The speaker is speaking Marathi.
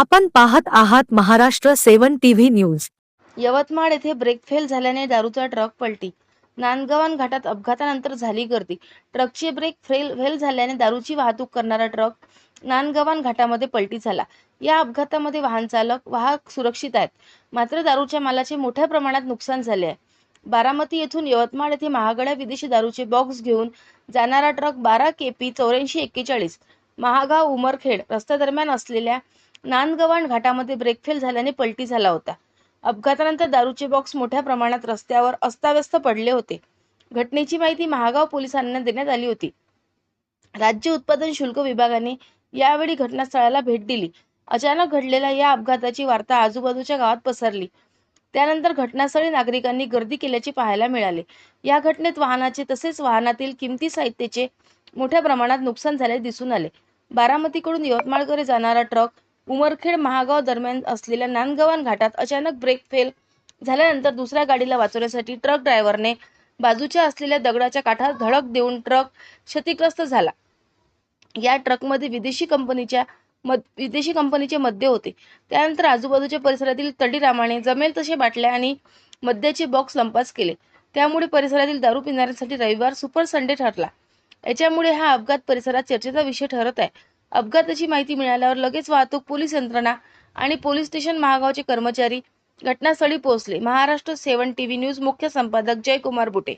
आपण पाहत आहात Maharashtra seven TV news. Yavatmal येथे ब्रेक फेल झाल्याने दारूचा ट्रक पलटी. नांदगवान घाटात अपघातानंतर झाली गर्दी. ट्रकचे ब्रेक फेल फेल झाल्याने दारूची वाहतूक करणारा ट्रक नांदगवान घाटामध्ये पलटी झाला. या अपघातामध्ये वाहन चालक वाहक सुरक्षित आहेत. मात्र दारूच्या मालाचे मोठ्या प्रमाणात नुकसान झाले आहे. बारामती येथून यवतमाळ येथे महागड्या विदेशी दारूचे बॉक्स घेऊन जाणारा ट्रक बारा केपी चौऱ्याऐंशी एक्केचाळीस महागाव उमरखेड रस्त्यादरम्यान असलेल्या नांदगव्हाण घाटामध्ये ब्रेकफेल झाल्याने पलटी झाला होता. अपघातानंतर दारूचे बॉक्स मोठ्या प्रमाणात रस्त्यावर अस्ताव्यस्त पडले होते. घटनेची माहिती महागाव पोलिसांना देण्यात आली होती. राज्य उत्पादन शुल्क विभागाने यावेळी घटनास्थळाला भेट दिली. अचानक घडलेल्या या अपघाताची वार्ता आजूबाजूच्या गावात पसरली. त्यानंतर घटनास्थळी नागरिकांनी गर्दी केल्याचे पाहायला मिळाले. या घटनेत वाहनाचे तसेच वाहनातील किमती साहित्याचे मोठ्या प्रमाणात नुकसान झाले दिसून आले. बारामतीकडून यवतमाळकडे जाणारा ट्रक उमरखेड महागाव दरम्यान असलेल्या नांदगव्हाण घाटात अचानक ब्रेक फेल झाल्यानंतर दुसऱ्या गाडीला वाचवण्यासाठी ट्रक ड्रायव्हरने बाजूच्या असलेल्या दगडाच्या काठात धडक देऊन ट्रक क्षतिग्रस्त झाला. या ट्रकमध्ये विदेशी कंपनीच्या मद विदेशी कंपनीचे मद्य होते. त्यानंतर आजूबाजूच्या परिसरातील तडीरामाने जमेल तसे बाटल्या आणि मद्याचे बॉक्स लंपास केले. त्यामुळे परिसरातील दारू पिणाऱ्यांसाठी रविवार सुपर संडे ठरला. याच्यामुळे हा अपघात परिसरात चर्चेचा विषय ठरत आहे. अपघाताची माहिती मिळाल्यावर लगेच वाहतूक पोलीस यंत्रणा आणि पोलीस स्टेशन महागावचे कर्मचारी घटनास्थळी पोहोचले. महाराष्ट्र सेवन टीव्ही न्यूज मुख्य संपादक जयकुमार बुटे.